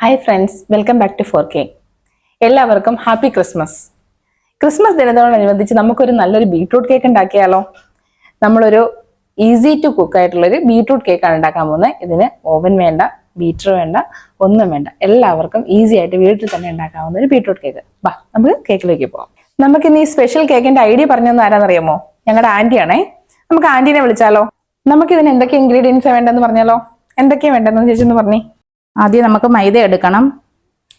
Hi friends welcome back to four K എല്ലാവർക്കും happy Christmas Christmas ദിനത്തോടനുബന്ധിച്ച് നമുക്കൊരു നല്ലൊരു ബീട്രൂട്ട് കേക്ക് ഉണ്ടാക്കിയാലോ? നമ്മളൊരു ഈസി ടു കുക്ക് ആയിട്ടുള്ളൊരു ബീട്രൂട്ട് കേക്കാണ് ഉണ്ടാക്കാൻ പോകുന്നത്. ഇതിന് ഓവൻ വേണ്ട ബീറ്റർ വേണ്ട ഒന്നും വേണ്ട. എല്ലാവർക്കും ഈസി ആയിട്ട് വീട്ടിൽ തന്നെ ഉണ്ടാക്കാവുന്ന ഒരു ബീട്രൂട്ട് കേക്ക് വാ നമുക്ക് കേക്കിലേക്ക് പോകാം നമുക്ക് ഇന്ന് ഈ സ്പെഷ്യൽ കേക്കിന്റെ ഐഡിയ പറഞ്ഞൊന്നും ആരാന്നറിയാമോ? ഞങ്ങളുടെ ആന്റിയാണേ നമുക്ക് ആന്റീനെ വിളിച്ചാലോ? നമുക്ക് ഇതിന് എന്തൊക്കെ ഇൻഗ്രീഡിയൻസ് വേണ്ടെന്ന് പറഞ്ഞാലോ? എന്തൊക്കെയാണ് വേണ്ടതെന്ന് ചേച്ചി ഒന്ന് പറഞ്ഞേ. ആദ്യം നമുക്ക് മൈദ എടുക്കണം.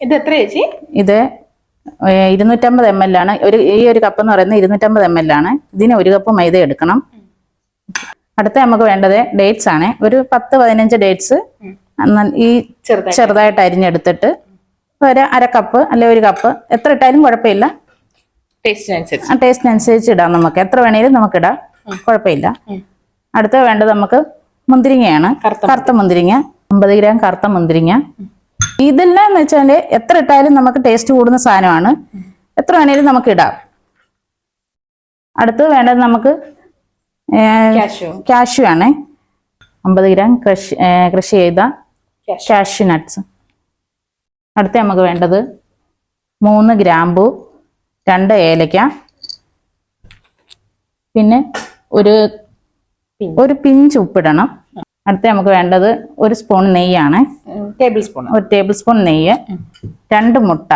ഇത് എത്ര ചേച്ചി? ഇത് ഇരുന്നൂറ്റമ്പത് എം എൽ ആണ്. ഒരു ഈ ഒരു കപ്പ് എന്ന് പറയുന്നത് ഇരുന്നൂറ്റമ്പത് എം എൽ ആണ്. ഇതിന് ഒരു കപ്പ് മൈദ എടുക്കണം. അടുത്ത നമുക്ക് വേണ്ടത് ഡേറ്റ്സ് ആണ്. ഒരു പത്ത് പതിനഞ്ച് ഡേറ്റ്സ് ഈ ചെറുതായിട്ട്. അരിഞ്ഞെടുത്തിട്ട് ഒരു അര കപ്പ് അല്ലെ ഒരു കപ്പ് എത്ര ഇട്ടാലും കുഴപ്പമില്ല. ടേസ്റ്റിനനുസരിച്ച് ഇടാം നമുക്ക്. എത്ര വേണേലും നമുക്ക് ഇടാം. കുഴപ്പമില്ല. അടുത്ത വേണ്ടത് നമുക്ക് മുന്തിരിങ്ങയാണ്. കറുത്ത മുന്തിരിങ്ങ. അമ്പത് ഗ്രാം കറുത്ത മുന്തിരിങ്ങ. ഇതെല്ലാം എന്ന് വെച്ചാൽ എത്ര ഇട്ടാലും നമുക്ക് ടേസ്റ്റ് കൂടുന്ന സാധനമാണ്. എത്ര വേണേലും നമുക്ക് ഇടാം. അടുത്തത് വേണ്ടത് നമുക്ക് കാഷ്യൂ ആണേ. അമ്പത് ഗ്രാം ക്രഷ് കൃഷി ചെയ്ത കാഷ്യൂ നട്ട്സ് അടുത്ത് നമുക്ക് വേണ്ടത് മൂന്ന് ഗ്രാമ്പു രണ്ട് ഏലക്ക. പിന്നെ ഒരു. ഒരു പിഞ്ച് ഉപ്പിടണം. അടുത്ത നമുക്ക് വേണ്ടത് ഒരു സ്പൂൺ നെയ്യാണ്. Tablespoon. ഒരു ടേബിൾ സ്പൂൺ നെയ്യ് രണ്ട് മുട്ട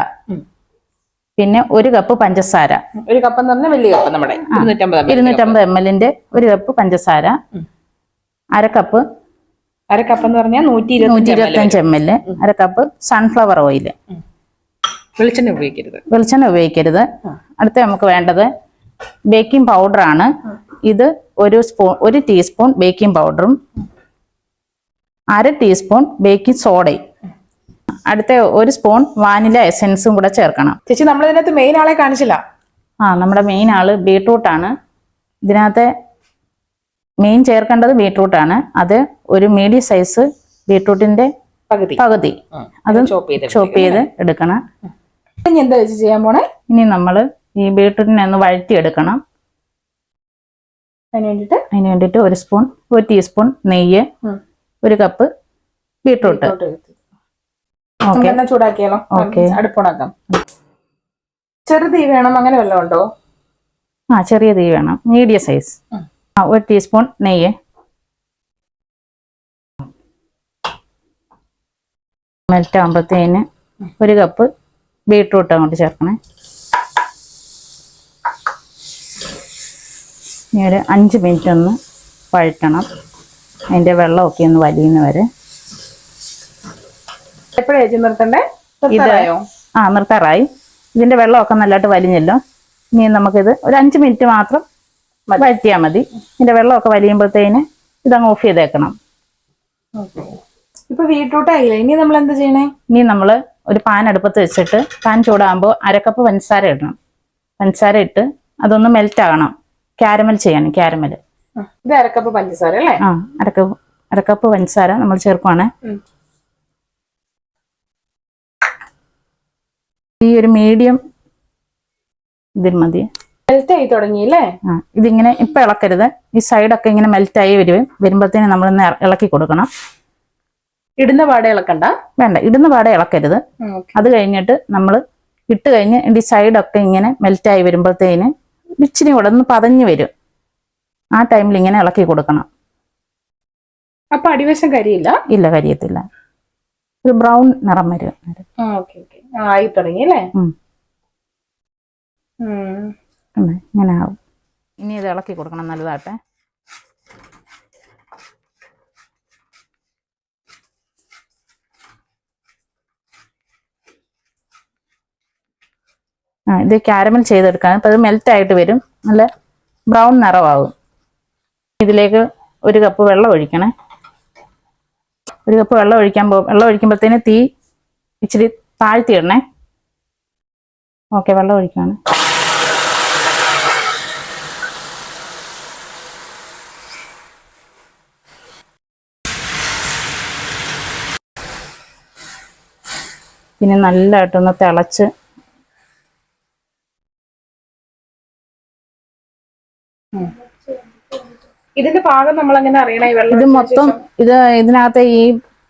പിന്നെ ഒരു കപ്പ് പഞ്ചസാര. ഒരു കപ്പ് എന്ന് പറഞ്ഞാൽ വലിയ കപ്പ് നമ്മുടെ ഇരുന്നൂറ്റമ്പത് എം എല്ലിന്റെ ഒരു കപ്പ് പഞ്ചസാര അര കപ്പ് അര കപ്പ് എന്ന് പറഞ്ഞാൽ നൂറ്റി നൂറ്റി ഇരുപത്തി ഇരുപത്തഞ്ച് എം എൽ അര കപ്പ് സൺഫ്ലവർ ഓയിൽ വെളിച്ചെണ്ണ ഉപയോഗിക്കരുത്. വെളിച്ചെണ്ണ ഉപയോഗിക്കരുത്. അടുത്ത നമുക്ക് വേണ്ടത് ബേക്കിംഗ് പൗഡർ ആണ്. ഇത് ഒരു സ്പൂൺ ഒരു ടീസ്പൂൺ ബേക്കിംഗ് പൗഡറും അര ടീസ്പൂൺ ബേക്കിംഗ് സോഡയും അടുത്ത ഒരു സ്പൂൺ വാനില എസെൻസും കൂടെ ചേർക്കണം. ചേച്ചി നമ്മൾ ഇതിനകത്ത് മെയിൻ ആളെ കാണിച്ചില്ല. ആ നമ്മുടെ മെയിൻ ആൾ ബീട്രൂട്ടാണ് ഇതിനകത്ത് മെയിൻ ചേർക്കേണ്ടത് ബീട്രൂട്ടാണ് അത് ഒരു മീഡിയം സൈസ് ബീട്രൂട്ടിന്റെ പകുതി. പകുതി. അത് ചോപ്പ് ചെയ്ത് എടുക്കണം. ഇനി എന്താ ചെയ്യാൻ പോണേ? ഇനി നമ്മൾ ഈ ബീട്രൂട്ടിനെ ഒന്ന് വഴറ്റിയെടുക്കണം. അതിന് വേണ്ടിട്ട് അതിന് വേണ്ടിയിട്ട് ഒരു സ്പൂൺ ഒരു ടീസ്പൂൺ നെയ്യ്. ഒരു കപ്പ് ബീട്രൂട്ട്. ചൂടാക്കിയാലോ. ചെറു ചെറുതീ വേണം. അങ്ങനെ വല്ലതും ഉണ്ടോ? ആ ചെറിയ തീ വേണം. Medium size. ആ ഒരു ടീസ്പൂൺ നെയ്യ്. മെൽറ്റ് ആകുമ്പോഴത്തേന് ഒരു കപ്പ് ബീട്രൂട്ട് അങ്ങോട്ട് ചേർക്കണേ. ഇനി ഒരു അഞ്ച് മിനിറ്റ് ഒന്ന് വഴറ്റണം അതിന്റെ വെള്ളമൊക്കെ ഒന്ന് വലിയുന്ന വരെ ഇത് ആ നിർത്താറായി. ഇതിന്റെ വെള്ളമൊക്കെ നല്ലതായിട്ട് വലിഞ്ഞല്ലോ. ഇനി നമുക്കിത് ഒരു അഞ്ച് മിനിറ്റ് മാത്രം വഴറ്റിയാൽ മതി. ഇതിന്റെ വെള്ളമൊക്കെ വലിയുമ്പോഴത്തേന് ഇതങ്ങ് ഓഫ് ചെയ്തേക്കണം. ഇപ്പൊ വീട്ടിലോട്ടായില്ല ഇനി നമ്മൾ എന്താ ചെയ്യണേ? ഇനി നമ്മൾ ഒരു പാൻ അടുപ്പത്ത് വെച്ചിട്ട് പാൻ ചൂടാകുമ്പോൾ അരക്കപ്പ് പഞ്ചസാര ഇടണം. പഞ്ചസാര ഇട്ട് അതൊന്ന് മെൽറ്റ് ആകണം. ക്യാരമൽ ചെയ്യണം ക്യാരമൽ ഇത് അരക്കപ്പ് പഞ്ചസാര അല്ലേ? ആ അരക്കപ്പ് അരക്കപ്പ് പഞ്ചസാര നമ്മൾ ചേർക്കുവാണ്. ഈ ഒരു മീഡിയം ഇതിൽ മതി. മെൽറ്റ് ആയി തുടങ്ങിയില്ലേ ആ ഇതിങ്ങനെ ഇപ്പൊ ഇളക്കരുത്. ഈ സൈഡൊക്കെ ഇങ്ങനെ മെൽറ്റായി വരും. വരുമ്പോഴത്തേന് നമ്മളിന്ന് ഇള- ഇളക്കി കൊടുക്കണം. ഇടുന്ന പാടെ ഇളക്കണ്ട? വേണ്ട ഇടുന്ന പാടെ ഇളക്കരുത്. അത് കഴിഞ്ഞിട്ട് നമ്മൾ ഇട്ട് കഴിഞ്ഞ് ഈ സൈഡൊക്കെ ഇങ്ങനെ മെൽറ്റായി വരുമ്പോഴത്തേന് ഇച്ചിരി കൂടെ ഒന്ന് പതഞ്ഞു വരും. ആ ടൈമിൽ ഇങ്ങനെ ഇളക്കി കൊടുക്കണം. അപ്പൊ അടിവശം കരിയില്ല? ഇല്ല കരിയത്തില്ല. ഒരു ബ്രൗൺ നിറം വരും. ആയി തുടങ്ങി അല്ലേ. ഇങ്ങനെ ആവും. ഇനി ഇത് ഇളക്കി കൊടുക്കണം നല്ലതാട്ടെ. ആ ഇത് ക്യാരമൽ ചെയ്തെടുക്കാൻ അപ്പം അത് മെൽറ്റ് ആയിട്ട് വരും. നല്ല ബ്രൗൺ നിറമാവും. ഇതിലേക്ക് ഒരു കപ്പ് വെള്ളം ഒഴിക്കണേ. ഒരു കപ്പ് വെള്ളം ഒഴിക്കാൻ പോകും വെള്ളം ഒഴിക്കുമ്പോഴത്തേന് തീ ഇച്ചിരി താഴ്ത്തിയിടണേ. ഓക്കെ വെള്ളം ഒഴിക്കുകയാണ് പിന്നെ നല്ലതായിട്ടൊന്ന് തിളച്ച് ഇതിന്റെ പാകം നമ്മൾ അങ്ങനെ അറിയണേ വെള്ളം ഇത് മൊത്തം ഇത് ഇതിനകത്ത് ഈ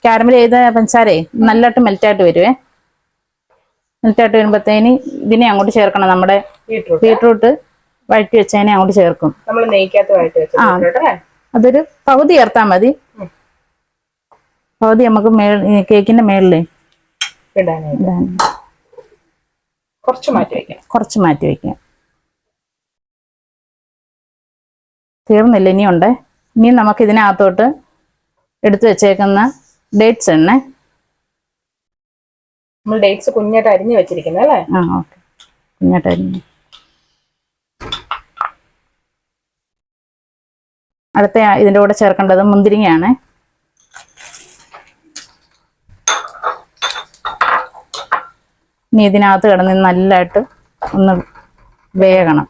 കാരമൽ ചെയ്ത പഞ്ചസാരേ നല്ലതായിട്ട് മെൽറ്റായിട്ട് വരുവേ. മെൽറ്റായിട്ട് വരുമ്പോഴത്തേന് ഇതിനെ അങ്ങോട്ട് ചേർക്കണം. നമ്മുടെ ബീട്രൂട്ട്. വഴറ്റി വെച്ചതിനെ അങ്ങോട്ട് ചേർക്കും. നമ്മൾ അതൊരു പകുതി ചേർത്താൽ മതി. പകുതി നമുക്ക് കേക്കിന്റെ മേളിൽ കുറച്ച് മാറ്റി വെക്കണം കുറച്ച് മാറ്റി വെക്കാം. തീർന്നില്ല ഇനിയുണ്ട്. ഇനി നമുക്ക് ഇതിനകത്തോട്ട് എടുത്തു വെച്ചേക്കുന്ന ഡേറ്റ്സ് എണ്ണ. നമ്മൾ ഡേറ്റ്സ് കുഞ്ഞായിട്ട് അരിഞ്ഞു വെച്ചിരിക്കുന്നത് അല്ലേ? ആ ഓക്കെ. കുഞ്ഞാട്ടായിരുന്നു അടുത്ത ഇതിന്റെ കൂടെ ചേർക്കേണ്ടത് മുന്തിരിങ്ങയാണ്. ഇനി ഇതിനകത്ത് കിടന്ന് നല്ലതായിട്ട് ഒന്ന് വേകണം.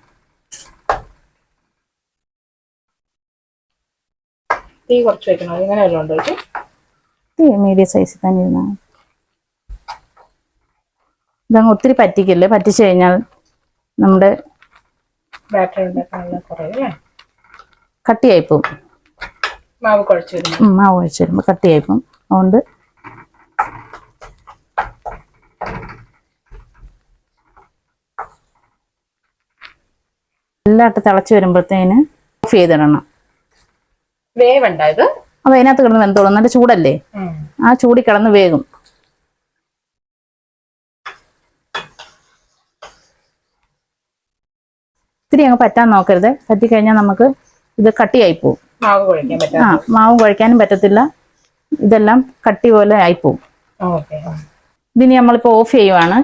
തീ കുറച്ച് വെക്കണോ. ഇങ്ങനെ വല്ലതും ഉണ്ടോ ചേച്ചി? മീഡിയം സൈസിൽ തന്നെ ഇരുന്നാൽ മതി. ഇതങ്ങ് ഒത്തിരി പറ്റിക്കില്ലേ? പറ്റിച്ചു കഴിഞ്ഞാൽ നമ്മുടെ ബാറ്ററി ഉണ്ടാക്കാനുള്ള കട്ടിയായിപ്പോവും മാവ് കുഴച്ച് ഉം, മാവ് ഒഴിച്ച് വരുമ്പോൾ കട്ടിയായിപ്പോവും അതുകൊണ്ട് നല്ലതായിട്ട് തിളച്ച് വരുമ്പോഴത്തേന് ഓഫ് ചെയ്തിടണം. വേവണ്ട ഇത്? അത് അതിനകത്ത് കിടന്ന് വെന്തോളും. നല്ല ചൂടല്ലേ. ആ ചൂടി കിടന്ന് വേകും ഇത്തിരി അങ്ങ് പറ്റാൻ നോക്കരുത്. പറ്റിക്കഴിഞ്ഞാൽ നമുക്ക് ഇത് കട്ടിയായി പോവും. ആ മാവ് കുഴക്കാനും പറ്റത്തില്ല. ഇതെല്ലാം കട്ടി പോലെ ആയിപ്പോവും. ഓക്കെ ഇതിനി നമ്മളിപ്പോൾ ഓഫ് ചെയ്യുവാണ്.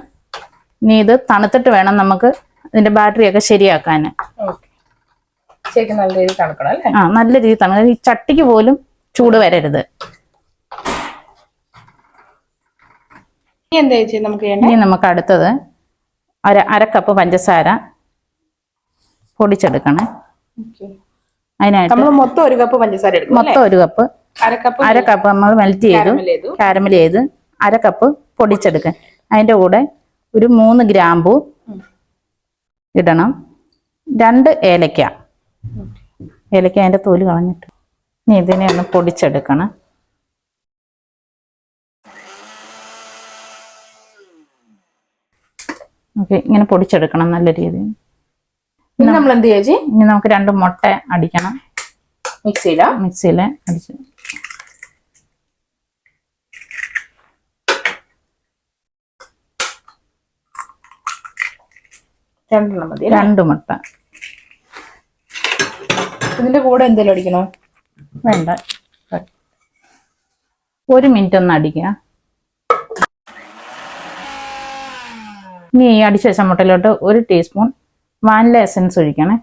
ഇനി ഇത് തണുത്തിട്ട് വേണം നമുക്ക് ഇതിന്റെ ബാറ്ററിയൊക്കെ ശരിയാക്കാൻ ശരിക്കും നല്ല രീതിയിൽ തണുക്കണം അല്ലേ? ആ നല്ല രീതിയിൽ തണു ഈ ചട്ടിക്ക് പോലും ചൂട് വരരുത്. ഇനി എന്താ ചേച്ചി നമുക്ക് ഇനി നമുക്ക് അടുത്തത് അര അരക്കപ്പ് കപ്പ് പഞ്ചസാര പൊടിച്ചെടുക്കണേ. അതിനായിട്ട് നമ്മൾ മൊത്തം ഒരു കപ്പ് പഞ്ചസാര എടുക്കും അല്ലേ? മൊത്തം ഒരു കപ്പ് അര കപ്പ് അര കപ്പ് നമ്മൾ മെൽറ്റ് ചെയ്തു. കാരമൽ ചെയ്ത്. അരക്കപ്പ് കപ്പ് പൊടിച്ചെടുക്കുക. അതിന്റെ കൂടെ ഒരു മൂന്ന് ഗ്രാമ്പു ഇടണം. രണ്ട് ഏലക്ക. ഏലക്ക അതിന്റെ തോൽ കളഞ്ഞിട്ട്. ഇനി ഇതിനെ ഒന്ന് പൊടിച്ചെടുക്കണം. ഓക്കെ ഇങ്ങനെ പൊടിച്ചെടുക്കണം നല്ല രീതിയിൽ. ഇനി നമ്മൾ എന്ത് ചെയ്യാ ഇനി നമുക്ക് രണ്ട് മുട്ട അടിക്കണം. മിക്സിയില? മിക്സിയില അടിച്ച്. രണ്ടെണ്ണം മതി? രണ്ട് മുട്ട. ഇതിന്റെ കൂടെ എന്തെങ്കിലും അടിക്കണോ? വേണ്ട. ഒരു മിനിറ്റ് ഒന്ന് അടിക്കുക ഇനി ഈ അടിച്ച ചമ്മട്ടയിലോട്ട് മുട്ടയിലോട്ട് ഒരു ടീസ്പൂൺ വാനില എസൻസ് ഒഴിക്കണേ.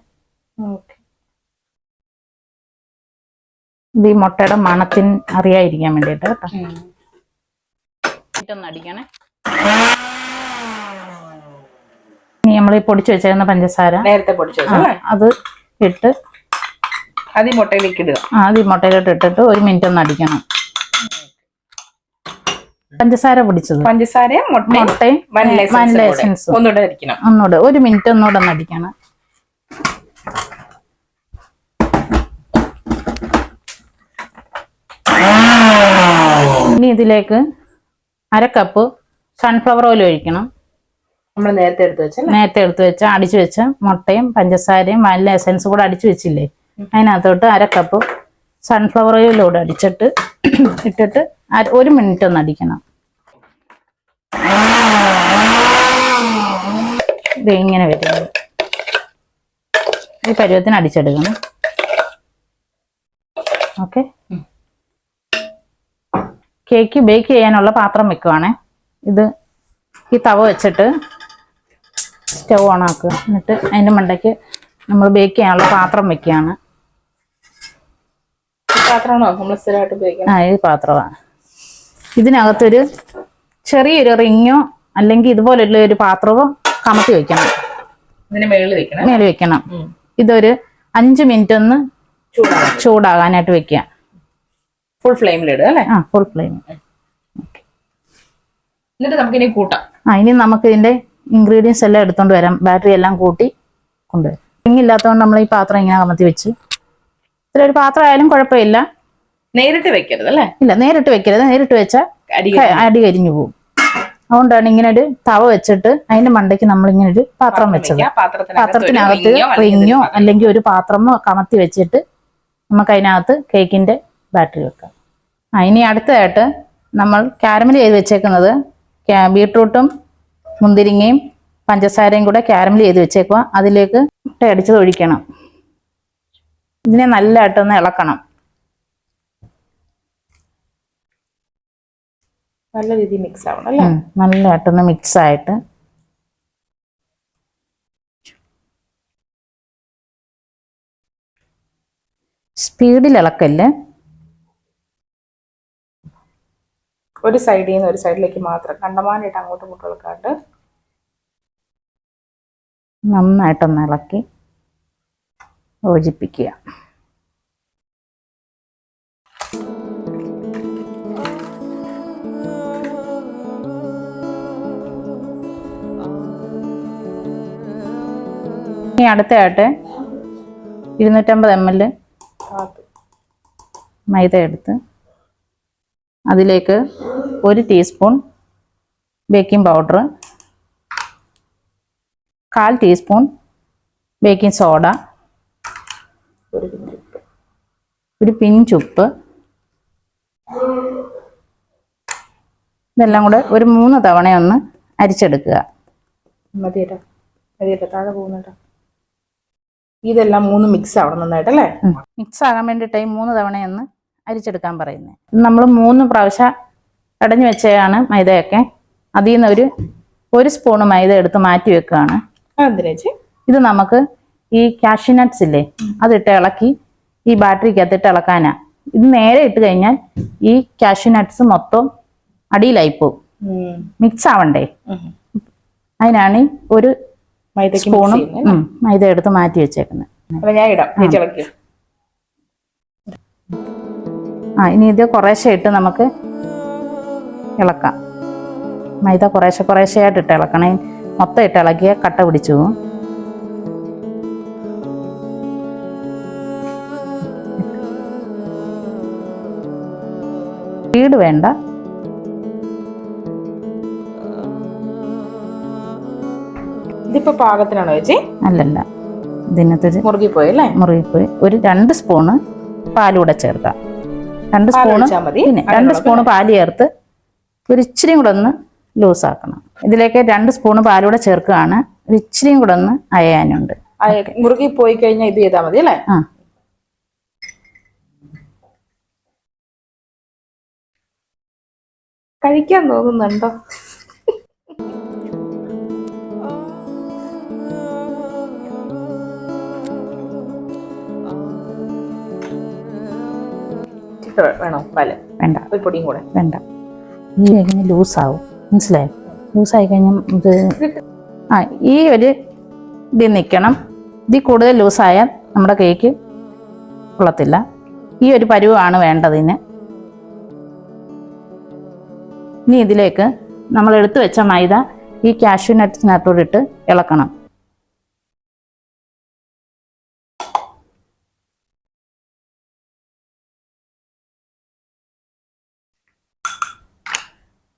ഇത് ഈ മുട്ടയുടെ മണത്തിന് അറിയാതിരിക്കാൻ വേണ്ടിട്ട് കേട്ടോ. ഒന്ന് അടിക്കണേ. ഇനി നമ്മൾ ഈ പൊടിച്ചു വെച്ചേക്കുന്ന പഞ്ചസാര നേരത്തെ പൊടിച്ചു അത് ഇട്ട് ഈ മുട്ടയിലേക്ക് ഇടുക. ആദ്യം മുട്ടയിലോട്ട് ഇട്ടിട്ട് ഒരു മിനിറ്റ് ഒന്ന് അടിക്കണം. പഞ്ചസാര പൊടിച്ചത്. പഞ്ചസാരയും മുട്ടയും അടിക്കണം. ഒന്നുകൂടെ ഒരു മിനിറ്റ് ഒന്നുകൂടെ ഒന്ന് അടിക്കണം. ഇനി ഇതിലേക്ക് അര കപ്പ് സൺഫ്ലവർ ഓയിൽ ഒഴിക്കണം. നമ്മൾ നേരത്തെ എടുത്ത് വെച്ച നേരത്തെ എടുത്ത് വെച്ച അടിച്ചു വെച്ച മുട്ടയും പഞ്ചസാരയും വാനില എസൻസ് കൂടെ അടിച്ചു വെച്ചില്ലേ? അതിനകത്തോട്ട് അര കപ്പ് സൺഫ്ലവർ ഓയിലൂടെ അടിച്ചിട്ട് ഇട്ടിട്ട് ഒരു മിനിറ്റ് ഒന്ന് അടിക്കണം. ഇത് ഇങ്ങനെ വരുന്നത് ഈ പരുവത്തിന് അടിച്ചെടുക്കണം. ഓക്കെ. കേക്ക് ബേക്ക് ചെയ്യാനുള്ള പാത്രം വെക്കുവാണേ. ഇത് ഈ തവ വെച്ചിട്ട് സ്റ്റവ് ഓൺ ആക്കുക. എന്നിട്ട് അതിന്റെ മണ്ടയ്ക്ക് നമ്മൾ ബേക്ക് ചെയ്യാനുള്ള പാത്രം വെക്കുകയാണ്. പാത്രമാണോ? നമ്മൾ സ്ഥിരമായിട്ട് ഉപയോഗിക്കുന്നത് ആ ഈ പാത്രമാണ് ഇതിനകത്തൊരു ചെറിയൊരു റിങ്ങോ അല്ലെങ്കിൽ ഇതുപോലുള്ള ഒരു പാത്രമോ കമത്തി വെക്കണം. ഇതിന് മേളിൽ വെക്കണം? വെക്കണം. ഇതൊരു അഞ്ച് മിനിറ്റ് ഒന്ന് ചൂടാകാനായിട്ട്. വെക്കുക. ഫുൾ ഫ്ലെയിമിലിടുക അല്ലേ? ആ ഫുൾ ഫ്ലെയിം എന്നിട്ട് നമുക്ക് ഇനി കൂട്ടാം. ആ ഇനി നമുക്ക് ഇതിന്റെ ഇൻഗ്രീഡിയൻസ് എല്ലാം എടുത്തോണ്ട് വരാം. ബാറ്ററി എല്ലാം കൂട്ടി കൊണ്ടുവരാം. റിങ് ഇല്ലാത്തതുകൊണ്ട് നമ്മൾ ഈ പാത്രം ഇങ്ങനെ കമത്തി വെച്ച് ഇതിലൊരു പാത്രം ആയാലും കുഴപ്പമില്ല. നേരിട്ട് വെക്കരുത് അല്ലേ? ഇല്ല നേരിട്ട് വെക്കരുത്. നേരിട്ട് വെച്ചാൽ അടി കരിഞ്ഞു പോകും. അതുകൊണ്ടാണ് ഇങ്ങനെ ഒരു തവ വെച്ചിട്ട് അതിന്റെ മണ്ടയ്ക്ക് നമ്മൾ ഇങ്ങനെ ഒരു പാത്രം വെച്ചത്. പാത്രത്തിനകത്ത് റിങ്ങോ അല്ലെങ്കിൽ ഒരു പാത്രമോ കമത്തി വെച്ചിട്ട് നമുക്ക് അതിനകത്ത് കേക്കിന്റെ ബാറ്ററി വെക്കാം. ആ ഇനി അടുത്തതായിട്ട് നമ്മൾ കാരമൽ ചെയ്ത് വെച്ചേക്കുന്നത് ബീട്രൂട്ടും മുന്തിരിങ്ങയും പഞ്ചസാരയും കൂടെ കാരമൽ ചെയ്ത് വെച്ചേക്കുക അതിലേക്ക് മുട്ട അടിച്ചത് ഒഴിക്കണം. ഇതിനെ നല്ലതായിട്ടൊന്ന് ഇളക്കണം. നല്ല രീതിയിൽ മിക്സ് ആവണം അല്ലേ? നല്ലതായിട്ടൊന്ന് മിക്സ് ആയിട്ട് സ്പീഡിൽ ഇളക്കല്ലേ? ഒരു സൈഡിൽ നിന്ന് ഒരു സൈഡിലേക്ക് മാത്രം. കണ്ടമാനായിട്ട് അങ്ങോട്ടും ഇങ്ങോട്ടും ഇളക്കാണ്ട് നന്നായിട്ടൊന്ന് ഇളക്കി. യോജിപ്പിക്കുക. ഇനി അടുത്തതായിട്ട് ഇരുന്നൂറ്റമ്പത് എം എൽ മൈദ എടുത്ത് അതിലേക്ക് ഒരു ടീസ്പൂൺ ബേക്കിംഗ് പൗഡർ കാൽ ടീസ്പൂൺ ബേക്കിംഗ് സോഡ ഒരു പിഞ്ചുപ്പ് ഒരു പിഞ്ചുപ്പ് ഇതെല്ലാം കൂടെ ഒരു മൂന്ന് തവണ ഒന്ന് അരിച്ചെടുക്കുക. മതിയേട്ടാ മതിയേട്ടാ താഴെ പോകുന്നേട്ടാ. ഇതെല്ലാം മൂന്ന് മിക്സ് ആവണം നന്നായിട്ട് അല്ലേ മിക്സ് ആകാൻ വേണ്ടിയിട്ട് ഈ മൂന്ന് തവണയൊന്ന് അരിച്ചെടുക്കാൻ പറയുന്നത് നമ്മൾ മൂന്ന് പ്രാവശ്യം അടഞ്ഞു വെച്ചതാണ് മൈദയൊക്കെ. അതിൽ നിന്ന് ഒരു ഒരു സ്പൂണ് മൈദ എടുത്ത് മാറ്റി വെക്കുകയാണ്. ഇത് നമുക്ക് ഈ കാഷ്യൂനട്ട്സ് ഇല്ലേ അതിട്ട് ഇളക്കി ഈ ബാറ്ററിക്കകത്തിട്ട് ഇളക്കാനാ. ഇത് നേരെ ഇട്ട് കഴിഞ്ഞാൽ ഈ കാഷ്യൂനട്ട്സ് മൊത്തം അടിയിലായി പോകും. മിക്സ് ആവണ്ടേ? അതിനാണ് ഒരു സ്പൂണും മൈദ എടുത്ത് മാറ്റി വെച്ചേക്കുന്നത്. ആ. ഇനി ഇത് കുറേശ്ശെ ഇട്ട് നമുക്ക് ഇളക്കാം. മൈദ കുറേശ്ശെ കുറേശ്ശെ ആയിട്ട് ഇട്ട് ഇളക്കണേ. മൊത്തം ഇട്ട് ഇളക്കിയ കട്ട പിടിച്ചു പോകും. സ്പീഡ് വേണ്ട. ഇതിപ്പോ പാകത്തിനാണോ ചേച്ചി? അല്ലല്ല. ഇതിനകത്തൊരു മുറുകി അല്ലേ മുറുകിപ്പോയി. ഒരു രണ്ട് സ്പൂണ് പാലൂടെ ചേർക്കാം രണ്ട് സ്പൂണ് പിന്നെ രണ്ട് സ്പൂണ് പാൽ ചേർത്ത് ഒരു ഇച്ചിരിയും കൂടെ ഒന്ന് ലൂസ് ആക്കണം ഇതിലേക്ക് രണ്ട് സ്പൂണ് പാലൂടെ ചേർക്കുകയാണ്. ഒരു ഇച്ചിരിയും കൂടെ ഒന്ന് അയയാനുണ്ട്. മുറുകി പോയി കഴിഞ്ഞാൽ ഇത് ചെയ്താൽ മതി അല്ലേ? ആ. കഴിക്കാൻ തോന്നുന്നുണ്ടോ? വേണോ? പാൽ? വേണ്ട. ഒരു പൊടിയും കൂടെ. വേണ്ട. ഈ കഴിഞ്ഞ് ലൂസാവും? മനസ്സിലായോ? ലൂസായി കഴിഞ്ഞാൽ ഇത് ആ ഈ ഒരു ഇത് നിൽക്കണം. ഇതിൽ കൂടുതൽ ലൂസായാൽ നമ്മുടെ കേക്ക് കൊള്ളത്തില്ല. ഈ ഒരു പരുവാണ് വേണ്ടതിന്. ഇനി ഇതിലേക്ക് നമ്മൾ എടുത്തു വെച്ച മൈദ ഈ കാഷ്യൂ നട്ട്സിനകത്തോട് ഇട്ട് ഇളക്കണം.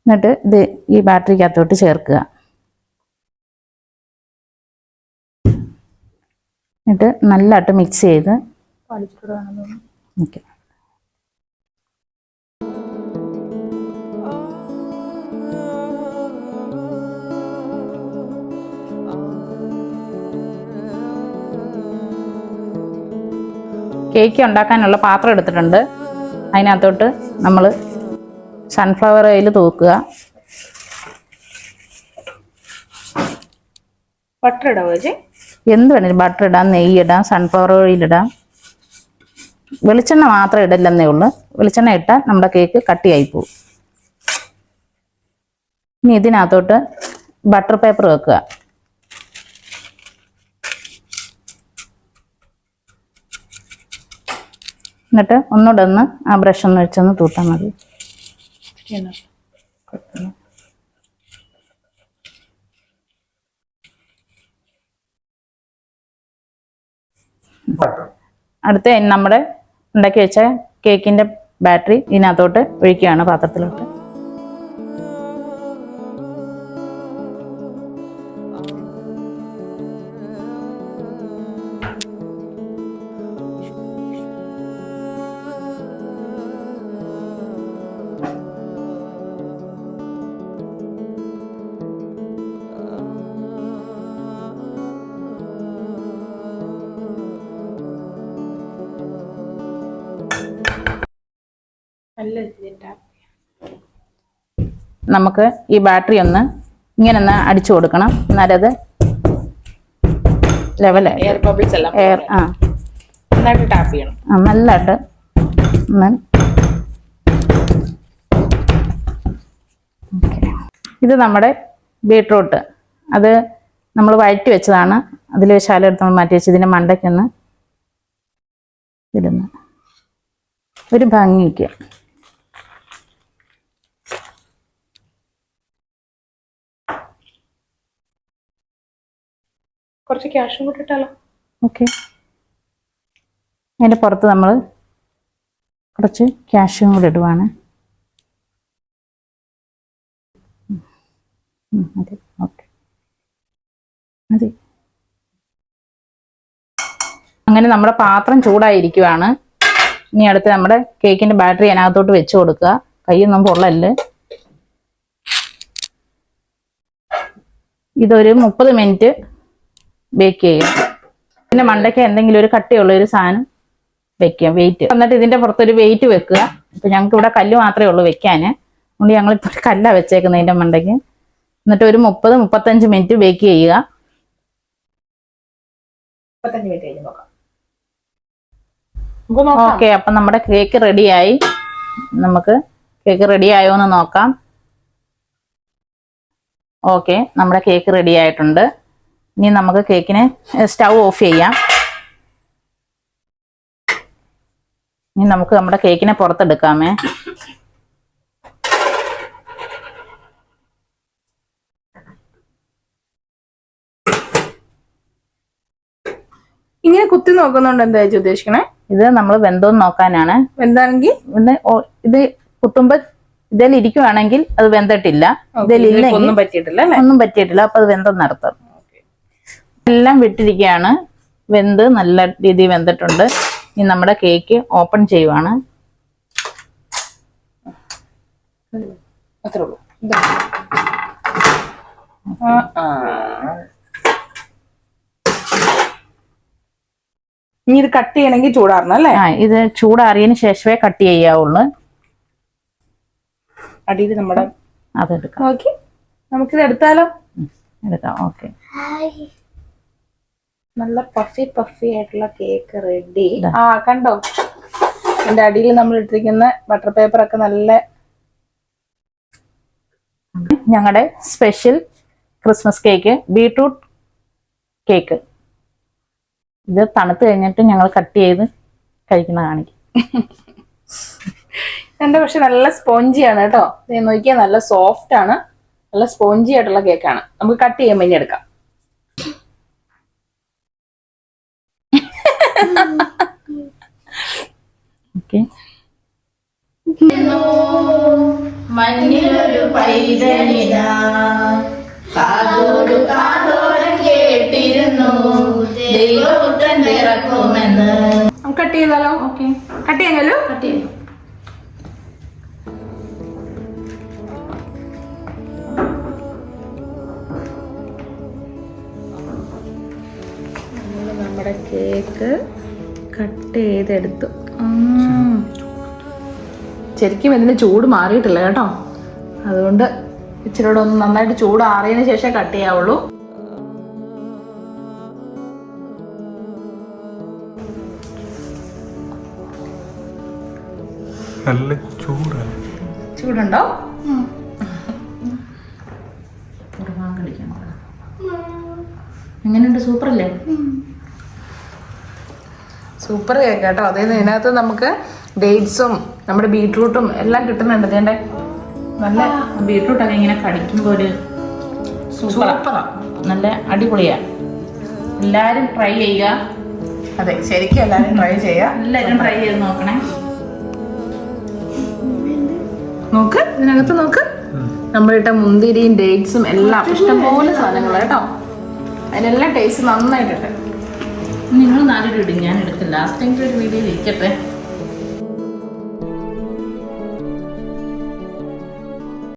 എന്നിട്ട് ഇത് ഈ ബാറ്ററിക്കകത്തോട്ട് ചേർക്കുക. എന്നിട്ട് നല്ലതായിട്ട് മിക്സ് ചെയ്ത് പാലിച്ചിട്ട് കേക്ക് ഉണ്ടാക്കാനുള്ള പാത്രം എടുത്തിട്ടുണ്ട്. അതിനകത്തോട്ട് നമ്മൾ സൺഫ്ലവർ ഓയിൽ തൂക്കുക. ബട്ടർ ഇടാവോ എന്ത് വേണേലും ബട്ടർ ഇടാം നെയ്യ് ഇടാം സൺഫ്ലവർ ഓയിൽ ഇടാം. വെളിച്ചെണ്ണ മാത്രം ഇടില്ലെന്നേ ഉള്ളൂ. വെളിച്ചെണ്ണ ഇട്ടാൽ നമ്മുടെ കേക്ക് കട്ടിയായി പോകും ഇനി ഇതിനകത്തോട്ട് ബട്ടർ പേപ്പർ വെക്കുക. എന്നിട്ട് ഒന്നുകൂടെ ഒന്ന് ആ ബ്രഷ് ഒന്ന് വെച്ചൊന്ന് തൂത്താൽ മതി. അടുത്ത നമ്മുടെ ഉണ്ടാക്കി വെച്ച കേക്കിന്റെ ബാറ്ററി ഇതിനകത്തോട്ട് ഒഴിക്കുകയാണ് പാത്രത്തിലോട്ട്. നമുക്ക് ഈ ബാറ്ററി ഒന്ന് ഇങ്ങനെ ഒന്ന് അടിച്ചു കൊടുക്കണം. എന്നാലത് ലെവലായി എയർ ബബിൾസ് എല്ലാം എയർ ആ. നന്നായിട്ട് ടാപ്പ് ചെയ്യണം. ആ, നല്ലതായിട്ട് ഇത് നമ്മുടെ ബീട്രൂട്ട് അത് നമ്മൾ വഴറ്റി വെച്ചതാണ്. അതിൽ ശാല എടുത്ത് നമ്മൾ മാറ്റി വെച്ച് ഇതിന്റെ മണ്ടയ്ക്കൊന്ന് ഇടുന്നു. ഒരു ഭംഗിക്ക്. കുറച്ച് ക്യാഷും കൂടി ഇട്ടാലോ ഓക്കെ. അതിന്റെ പുറത്ത് നമ്മൾ കുറച്ച് ക്യാഷും കൂടി ഇടുവാണ്. അതെ. ഓക്കെ. അതെ. അങ്ങനെ നമ്മുടെ പാത്രം ചൂടായിരിക്കുവാണ്. ഇനി അടുത്ത് നമ്മുടെ കേക്കിന്റെ ബാറ്ററി അതിനകത്തോട്ട് വെച്ച് കൊടുക്കുക. കൈയൊന്നും പൊള്ളൽ. ഇതൊരു മുപ്പത് മിനിറ്റ് ബേക്ക് ചെയ്യും. പിന്നെ മണ്ടയ്ക്ക് എന്തെങ്കിലും ഒരു കട്ടിയുള്ള ഒരു സാധനം വെക്കുക വെയിറ്റ് എന്നിട്ട് ഇതിന്റെ പുറത്തൊരു വെയിറ്റ് വെക്കുക. ഇപ്പൊ ഞങ്ങൾക്ക് ഇവിടെ കല്ല് മാത്രമേ ഉള്ളൂ വെക്കാന്. അതുകൊണ്ട് ഞങ്ങൾ ഇപ്പൊ ഒരു കല്ല വെച്ചേക്കുന്നത് ഇതിന്റെ മണ്ടയ്ക്ക്. എന്നിട്ട് ഒരു മുപ്പത് മുപ്പത്തഞ്ച് മിനിറ്റ് ബേക്ക് ചെയ്യുക. ഓക്കെ അപ്പം നമ്മുടെ കേക്ക് റെഡിയായി നമുക്ക് കേക്ക് റെഡി ആയോ എന്ന് നോക്കാം. ഓക്കെ നമ്മുടെ കേക്ക് റെഡി ആയിട്ടുണ്ട്. ഇനി നമുക്ക് കേക്കിന് സ്റ്റൗ ഓഫ് ചെയ്യാം. ഇനി നമുക്ക് നമ്മുടെ കേക്കിനെ പുറത്തെടുക്കാമേ. ഇങ്ങനെ കുത്തി നോക്കുന്നുണ്ട് എന്താ ഉദ്ദേശിക്കണേ? ഇത് നമ്മൾ വെന്തോന്ന് നോക്കാനാണ്. വെന്താണെങ്കിൽ ഇത് കുത്തുമ്പോ ഇതിൽ ഇരിക്കുവാണെങ്കിൽ അത് വെന്തിട്ടില്ല. ഇതിലില്ലെങ്കിൽ ഒന്നും പറ്റിയിട്ടില്ല ഒന്നും പറ്റിയിട്ടില്ല അപ്പൊ അത് വെന്തെന്നർത്ഥം. എല്ലാം വിട്ടിരിക്കുകയാണ്. വെന്ത് നല്ല രീതിയിൽ വെന്തിട്ടുണ്ട്. ഇനി നമ്മുടെ കേക്ക് ഓപ്പൺ ചെയ്യുവാണ്. അത്രേ ഉള്ളൂ. ഇനി ഇത് കട്ട് ചെയ്യണമെങ്കിൽ ചൂടാറണം അല്ലേ? ആ ഇത് ചൂടാറിയതിന് ശേഷമേ കട്ട് ചെയ്യാവുള്ളൂ. അടിയിൽ നമ്മുടെ അതെടുക്കാം. ഓക്കെ നമുക്കിത് എടുത്താലോ? എടുക്കാം. ഓക്കെ. നല്ല പഫി പഫി ആയിട്ടുള്ള കേക്ക് റെഡി. ആ കണ്ടോ? എന്റെ അടിയിൽ നമ്മൾ ഇട്ടിരിക്കുന്ന ബട്ടർ പേപ്പർ ഒക്കെ നല്ല ഞങ്ങളുടെ special Christmas cake beetroot cake ഇത് തണുത്ത് കഴിഞ്ഞിട്ട് ഞങ്ങൾ കട്ട് ചെയ്ത് കഴിക്കുന്ന കാണിക്കും. എന്റെ പക്ഷെ നല്ല സ്പോഞ്ചി ആണ് കേട്ടോ. നോക്കിയാൽ നല്ല സോഫ്റ്റ് ആണ്. നല്ല സ്പോഞ്ചി ആയിട്ടുള്ള കേക്കാണ് നമുക്ക് കട്ട് ചെയ്യാൻ വേണ്ടി എടുക്കാം. ഓക്കെ മഞ്ഞിലൊരു പൈതലിന. കാതോട് കാതോരം കേട്ടിരുന്നു. ദൈവപുത്രൻ ഇറക്കുമെന്ന് കട്ട് ചെയ്താലോ? ഓക്കെ കട്ട് ചെയ്യാനല്ലോ കട്ട് ചെയ്തു. കട്ട് ചെയ്തെടുത്തു. ശരിക്കും ഇതിന് ചൂട് മാറിയിട്ടില്ല കേട്ടോ. അതുകൊണ്ട് ഇച്ചിരി കൂടെ ഒന്ന് നന്നായിട്ട് ചൂട് ആറിയതിന് ശേഷം കട്ട് ചെയ്യാവുള്ളൂ. നല്ല സൂപ്പർ കേക്ക് കേട്ടോ അതായത് ഇതിനകത്ത് നമുക്ക് ഡേറ്റ്സും നമ്മുടെ ബീട്രൂട്ടും എല്ലാം കിട്ടുന്നുണ്ട്. ഇതിന്റെ നല്ല ബീട്രൂട്ട് ഒക്കെ ഇങ്ങനെ കടിക്കുമ്പോൾ ഒരു സൂപ്പറാ സൂപ്പറാ നല്ല അടിപൊളിയാ. എല്ലാവരും ട്രൈ ചെയ്യുക. അതെ ശരിക്കും എല്ലാവരും ട്രൈ ചെയ്യുക. എല്ലാവരും ട്രൈ ചെയ്ത് നോക്കണേ. നോക്ക് ഇതിനകത്ത് നോക്ക്. നമ്മളിട്ട മുന്തിരിയും ഡേറ്റ്സും എല്ലാം ഇഷ്ടംപോലെ സാധനങ്ങൾ കേട്ടോ. അതിനെല്ലാം ടേസ്റ്റ് നന്നായിട്ടുണ്ട്. നിങ്ങൾ നാലുപേരും ഇടും ഞാൻ എടുക്കും ലാസ്റ്റ് ടൈം ഒരു വീഡിയോയിൽ ഇരിക്കട്ടെ?